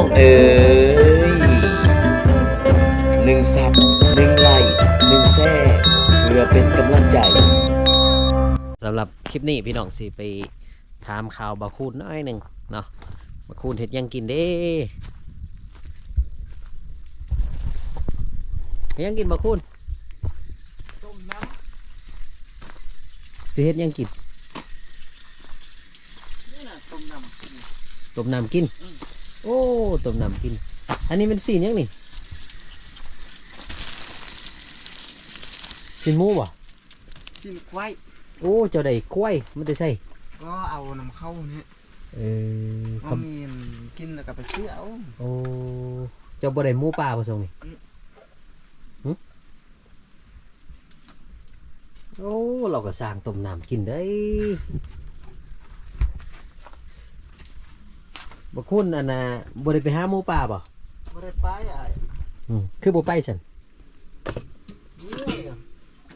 องเอ๋ยหนึ่งซับหนึ่งไลค์หนึ่งแซ่เพื่อเป็นกำลังใจสำหรับคลิปนี้พี่น้องสิไปถามข่าวบาคูนน้อยหนึ่งเนาะบาคูนเห็ดหยังกินเด้เฮ็ดหยังกินบาคูนต้มน้สิเฮ็ดหยังกินำนี่นะต้มน้ำต้มน้ำกินอืม โอ้ต้มน้ำกิน อันนี้เป็นสีนหยังนี่สีนหมูบ่ชิ้นควายโอ้เจ้าได้กล้วยมันได้ใส่ก็เอาน้ำเข้าเนี่ยเออคก็มีนกินแล้วก็ไปซื้อเอาำโอ้เจ้าบ่ได้หมูป่าบ่ส่งนี่อืมหึโอ้เราก็สร้างต้มน้ำกินได้ บ่คุณอันน่ะบ่ได้ไปหาหมูป่าบ่ไม่ได้ไปอะอืมคือบ่ไปซั่นนี่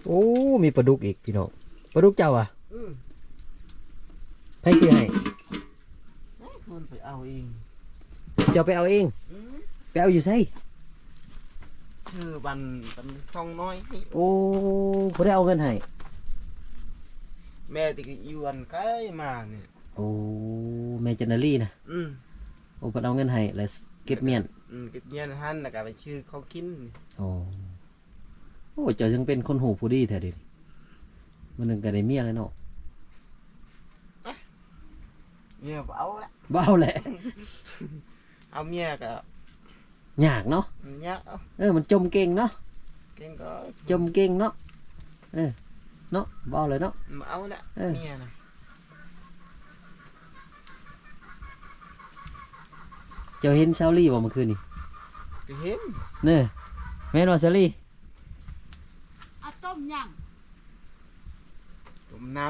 โอ้ มีปลาดุกอีกพี่น้องปลาดุกเจ้าอะอืมไผซื้อให้ให้คุณไปเอาเองเจ้าไปเอาเองอืมไปเอาอยู่ไสชื่อบันบันทองน้อยนี่โอ้บ่ได้เอาเงินให้แม่ติกยวนใกล้มาเนี่ย โอ้แม่จันนารีนะอืมโอ้เพิ่นเอาเงินให้แล้วเก็บเมียนอืมเก็บเงี้ยนหันแล้วก็ไปชื่อเขากินนี่โอ้โอ้เจ้ายังเป็นคนหูผู้ดีแท้เดิมันหนึงก็ได้เมียแล้วเนาะเมียเอาละบ่เอาแหละ เอาเมียก็ยากเนาะเนี้ยเอาเออมันจมเก่งเนาะเก่งก็จมเก่งเนาะเออเนาะบ่เอาเลยเนาะมาเอาละเออ เมียนะ จ้าเห็นเซาลี่บ่เมื่อคืนนี่ก็เห็นเน่แม่นว่าเซาลี่เอาต้มยังต้มน้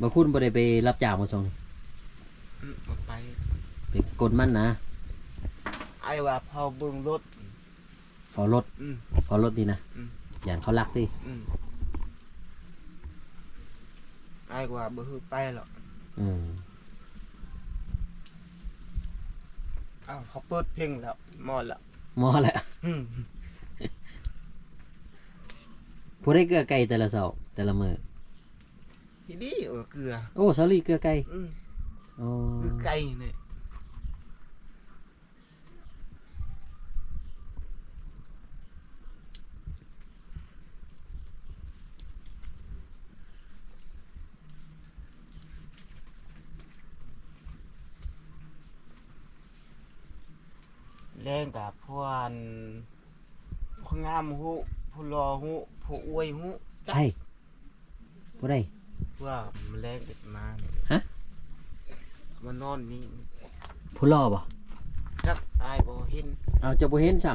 บ่คุณบ่ได้ไปรับจ้างมาส่งนี่ำอืมเอาไปไปกดมันนะไอ้ว่าพอเบิ่งรถเฝ้ารถอืมเฝ้ารถนี่นะอืมอย่างเขารักดิอืม ไอ้ว่าบ่ฮือไปหรอกอืมอ้าวเขาเปิดเพลงแล้วหมดแล้วมอแหละอืมผู้ได้เกลือไก่แต่ละเสาร์แต่ละมื้อทีนี้เออเกลือ โอ้เซาลี่เกลือไก่อืมอ๋อคือไก่เนี่ย แรงกับพวนผู้งามหูผู้รอหูผู้อวยหูใช่ผู้ได้เพื่อมันแรงเด็ดมาเนี่ยฮะ มานอนนี่ผู้รอบ่จักอายบ่เห็นเอาเจ้าบ่เห็นซ้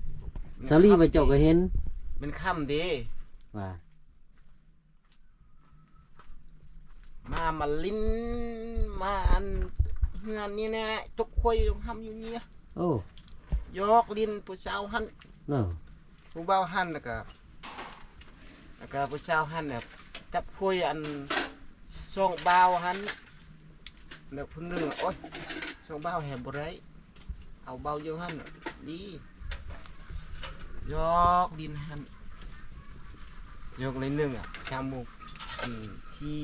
ำเซาลี่ไปเจ้าก็เห็นเป็นค่ำเด้ว่ามามาลิ้นมาอันงานนี้แน่จกควยจงทำอยู่เนี่ยโอ้ ยอกลิ้นผู้สาวหันเนาะผู้บ่าวหันแล้วก็แล้วก็ผู้สาวหันเนี่ยจับควยอันส่องบ่าวหันแล้วผู้หนึงโอ๊ยส่องบ่าวแหบบ่ได้เอาเบาอยู่หันดียอกดินหันยกเลยหนึงอะชามุกอืมที่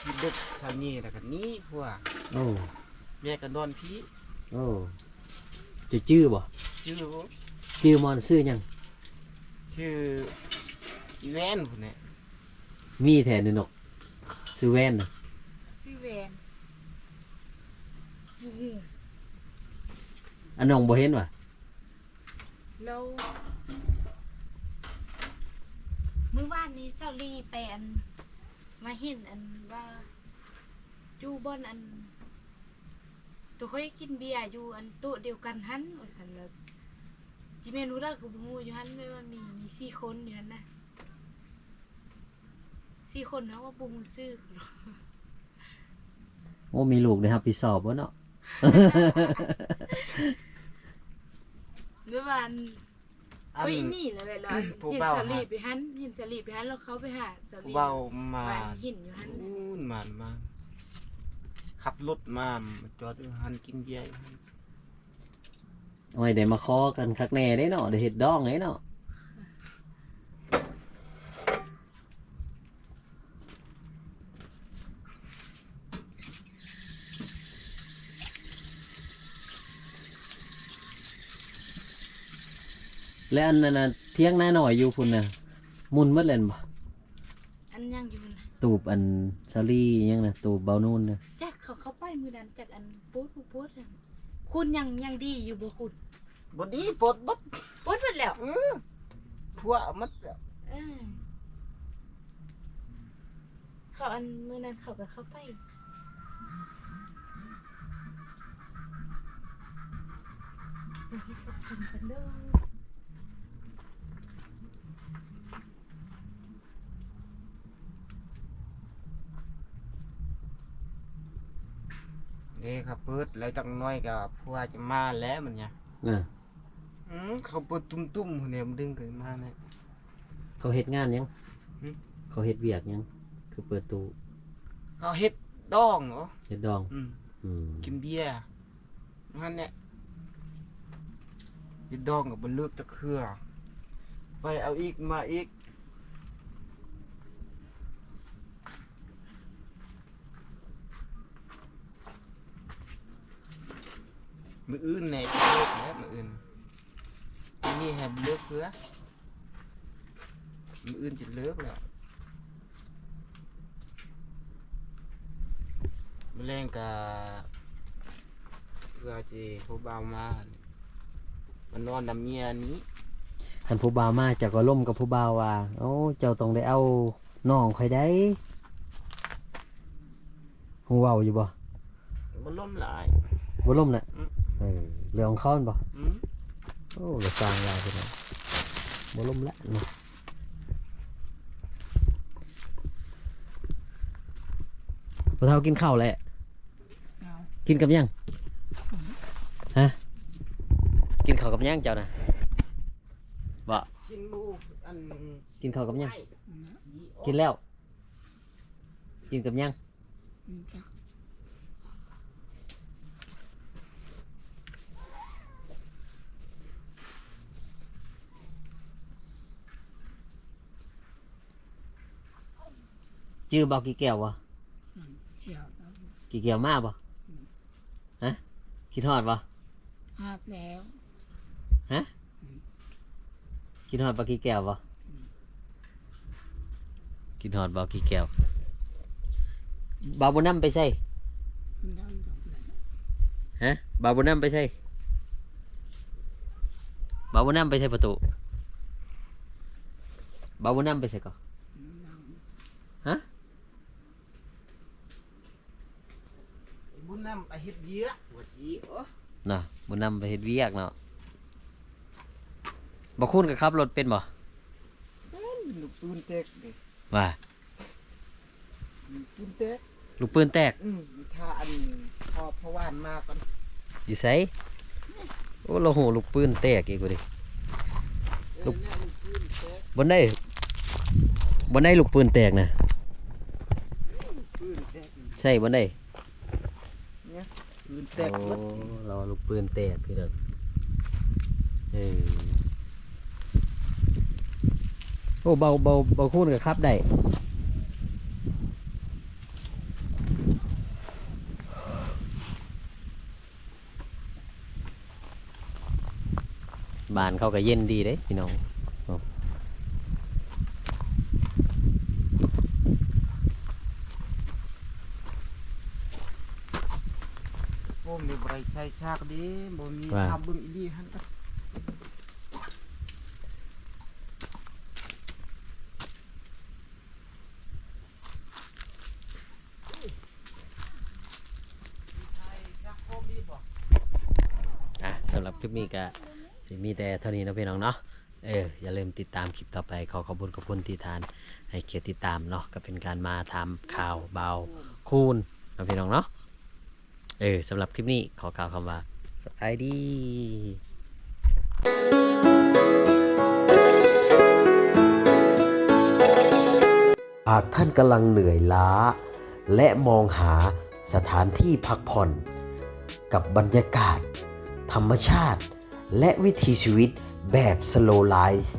ที่ดึกสามีแล้วก็หนี้พวกโอ้แม่ก็นอนพี่โอ้เจะชื่อบ่ชื่อชื่อมอนซื้อหยังชื่ออีแวนพุ่นเนี่ยมีแทนนี่นกซื้อแว่นน่ะชื่อแวนอันน้องบ่เห็นว่ะแล้วมื้อวานนี้เจ้าลีไปอัน มาเห็นอันว่าอยู่บอนอัน ตัวเขากินเบียร์อยู่อันโต๊ะเดียวกันหันว่าซั่นแล้วจิแม่นรู้แล้วกูบ่ฮู้อยู่หันแม่ว่ามีมีสี่คนอยู่หันนะสี่คนเนาะว่าบ่ฮู้ชื่อเขาหรอกโอ้มีลูกได้รับผิดชอบบ่เนาะเมื่อวานอัน เฮ้ยนี่แหละแหละเราผู้เห็นเบาสลีฮะไปหันเห็นสลีไปหันแล้วเขาไปหาสลีเบามาบ้านหินอยู่หัน อู้นมานมา ขับรถมามาจอดอยู่หันกินเบียร์อยู่หันโอ้ยได้มาคอกันคักแน่ได้เนาะได้เฮ็ดดองได้เนาะและอันนั้นน่ะเที่ยงหน้าหน่อยอยู่พุ่นน่ะมุนหมดเลยบ่อันยังอยู่นะ ตูบอันซาลี่ยังน่ะตูบเบานูนน่ะจากเขาเขาไปมือนั้นจากอันปูดปูดปูดอะคุณยังยังดีอยู่บ่คุณบดีปลดบัดปูดหมดแล้วเออพัวมัดแล้วเออเขาอันมือนั้นเขาก็เข้าไปไปเฮ็ดกับคนกันเด้อ นี่ครับเปิดแล้วจังน้อยก็พัวจะมาแล้วมันเนี่ยน่ะอืมเขาเปิดตุ้มๆเนี่ยมันดึงขึ้นมาเนี่ย เขาเฮ็ดงานยังหึ เขาเฮ็ดเวียกยัง คือเปิดตู้เขาเฮ็ดดองเหรอเฮ็ดดอง อืม อืมกินเบียร์นั่นเนี่ยเฮ็ดดองกับบนเลือกจะเครือ ไปเอาอีกมาอีก มืออื่นแหน่จะเลิกแล้วมืออื่นอันนี่แฮมเลิกเพื่อมืออื่นจะเลิกแล้วมแมลงกับเพื่อจีผู้บ่าวมามันนอนนำเมียนี้ท่านผู้บ่าวมาเจ้าก็ล่มกับผู้บ่าวว่าโอ้เจ้าต้องได้เอาน้องค่อยได้ฮู้เว้าอยู่บ่มันล้มหลายบ่ล่มน่ะอืม เออเรื่องของเขาแม่นบ่อืมโอ้ก็สร้างลายไปแล้วบ่ล่มละเนาะบ่เท่ากินข้าวแหละเอากินกับหยัง ฮะ กินข้าวกับหยังเจ้าน่ะบ่ชินบูอันกินข้าวกับหยังไอ้กินแล้ว กินกับหยัง ชื่อบอกกี่แก้ววะกี่แก้วมาบ่ฮะคิดฮอดบ่ภาพแล้วคิดฮอดบ่กี่แก้วบ่คิดฮอดบ่กี่แก้วบาวบุญนำไปใส่ดังจบแล้วฮะบาวบุญนำไปใส่บาวบุญนำไปใส่ประตูบาวบุญนำไปใส่ก่อนดัง บุญนำไปเฮ็ดเบียร์หัวชีโอ้น่ะบุญนำไปเฮ็ดเวียกเนาะบ่คุณก็ขับรถเป็นบ่เป็นลูกปืนแตกเด็กว่าลูกปืนแตกลูกปืนแตกอืมถ้าอันพอพอวานมาก่อนอยู่ไสโอ้เราโหลูกปืนแตกอีกบ่ดิเออเนี่ยลูกปืนแตกบนได้บนได้ลูกปืนแตกนะปืนแตก ใช่บนได้ ปืนแตโอ้กหมดเราลูกปืนแตกพี่เด้อเออโอ้เบาเบาเบาคูนกับครับได้บานเขาก็เย็นดีเด้พี่น้อง โอ้มีบ่ได้ใส่ชากดิบ่มีว่า ทำเบิ่งอีหลีหั่นก็ใส่ชากโคมดีบ่อะสำหรับคลิปนี้ก็สิมีแต่เท่านี้นะพี่น้องเนาะเอออย่าลืมติดตามคลิปต่อไปขอขอบคุณขอบคุณที่ทานให้เกียรติติดตามเนาะก็เป็นการมาทำข่าวเบาคูณนะพี่น้องเนาะ เออสำหรับคลิปนี้ขอกล่าวคำว่าสบายดีหากท่านกำลังเหนื่อยล้า และมองหาสถานที่พักผ่อน กับบรรยากาศ ธรรมชาติ และวิถีชีวิตแบบสโลไลฟ์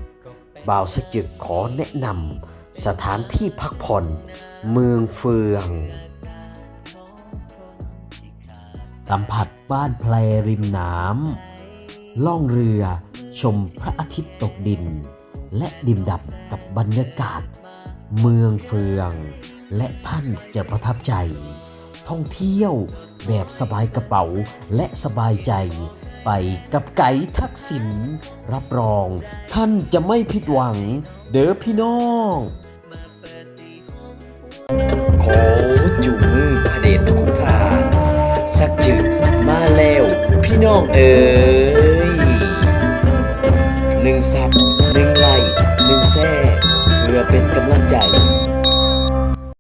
บ่าวสกจึกขอแนะนำสถานที่พักผ่อน เมืองเฟือง สัมผัสบ้านแพรริมน้ำล่องเรือชมพระอาทิตย์ตกดิน และดิ่มดับกับบรรยากาศ เมืองเฟือง และท่านจะประทับใจ ท่องเที่ยวแบบสบายกระเป๋าและสบายใจ ไปกับไก่ทักษิณรับรอง ท่านจะไม่ผิดหวัง เด้อพี่น้องขอจูงมือพระเดชคุณทาน สักจืดมาแล้วพี่น้องเอ๋ยหนึ่งซับหนึ่งไหลหนึ่งแซ่เพื่อเป็นกำลังใจ